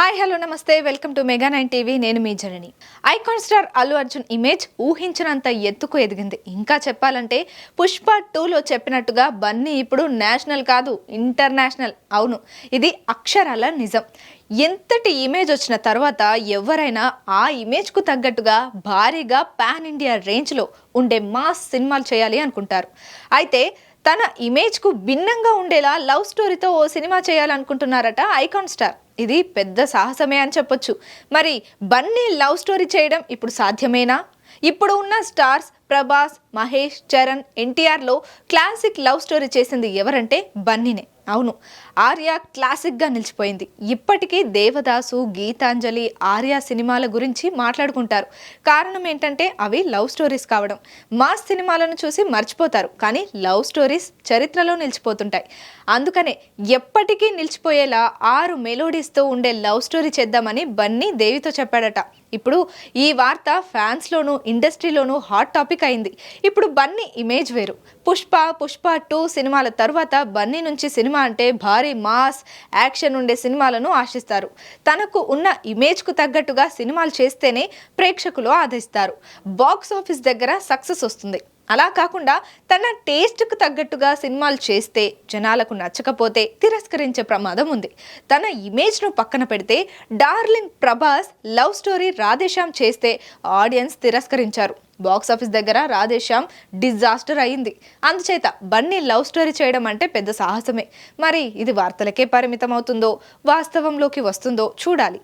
Hi hello నమస్తే. Welcome to mega nine TV. నేను మీ Janani. Icon star Allu Arjun image ఊహించినంత ఎత్తుకు ఎదిగింది. ఇంకా చెప్పాలంటే పుష్ప టూలో చెప్పినట్టుగా బన్నీ ఇప్పుడు నేషనల్ కాదు ఇంటర్నేషనల్. అవును ఇది అక్షరాల నిజం. ఎంతటి ఇమేజ్ వచ్చిన తర్వాత ఎవరైనా ఆ ఇమేజ్కు తగ్గట్టుగా భారీగా పాన్ ఇండియా రేంజ్లో ఉండే మాస్ సినిమాలు చేయాలి అనుకుంటారు. అయితే తన ఇమేజ్కు భిన్నంగా ఉండేలా లవ్ స్టోరీతో ఓ సినిమా చేయాలనుకుంటున్నారట ఐకాన్ స్టార్ ఇది పెద్ద సాహసమే అని చెప్పొచ్చు. మరి బన్నీ లవ్ స్టోరీ చేయడం ఇప్పుడు సాధ్యమేనా? ఇప్పుడు ఉన్న స్టార్స్ ప్రభాస్ మహేష్ చరణ్ ఎన్టీఆర్లో క్లాసిక్ లవ్ స్టోరీ చేసింది ఎవరంటే బన్నీనే. అవును ఆర్య క్లాసిక్గా నిలిచిపోయింది. ఇప్పటికీ దేవదాసు గీతాంజలి ఆర్య సినిమాల గురించి మాట్లాడుకుంటారు. కారణం ఏంటంటే అవి లవ్ స్టోరీస్ కావడం. మాస్ సినిమాలను చూసి మర్చిపోతారు కానీ లవ్ స్టోరీస్ చరిత్రలో నిలిచిపోతుంటాయి. అందుకనే ఎప్పటికీ నిలిచిపోయేలా ఆరు మెలోడీస్తో ఉండే లవ్ స్టోరీ చేద్దామని బన్నీ దేవితో చెప్పాడట. ఇప్పుడు ఈ వార్త ఫ్యాన్స్లోనూ ఇండస్ట్రీలోనూ హాట్ టాపిక్ అయింది. ఇప్పుడు బన్నీ ఇమేజ్ వేరు. పుష్ప పుష్ప టూ సినిమాల తర్వాత బన్నీ నుంచి సినిమా అంటే భారీ మాస్ యాక్షన్ ఉండే సినిమాలను ఆశిస్తారు. తనకు ఉన్న ఇమేజ్కు తగ్గట్టుగా సినిమాలు చేస్తేనే ప్రేక్షకులు ఆదరిస్తారు. బాక్స్ ఆఫీస్ దగ్గర సక్సెస్ వస్తుంది. అలా కాకుండా తన టేస్ట్కు తగ్గట్టుగా సినిమాలు చేస్తే జనాలకు నచ్చకపోతే తిరస్కరించే ప్రమాదం ఉంది. తన ఇమేజ్ను పక్కన పెడితే darling Prabhas love story Radhe Shyam చేస్తే ఆడియన్స్ తిరస్కరించారు. బాక్స్ ఆఫీస్ దగ్గర రాధేశ్యామ్ డిజాస్టర్ అయింది. అందుచేత బన్నీ లవ్ స్టోరీ చేయడం అంటే పెద్ద సాహసమే. మరి ఇది వార్తలకే పరిమితం అవుతుందో వాస్తవంలోకి వస్తుందో చూడాలి.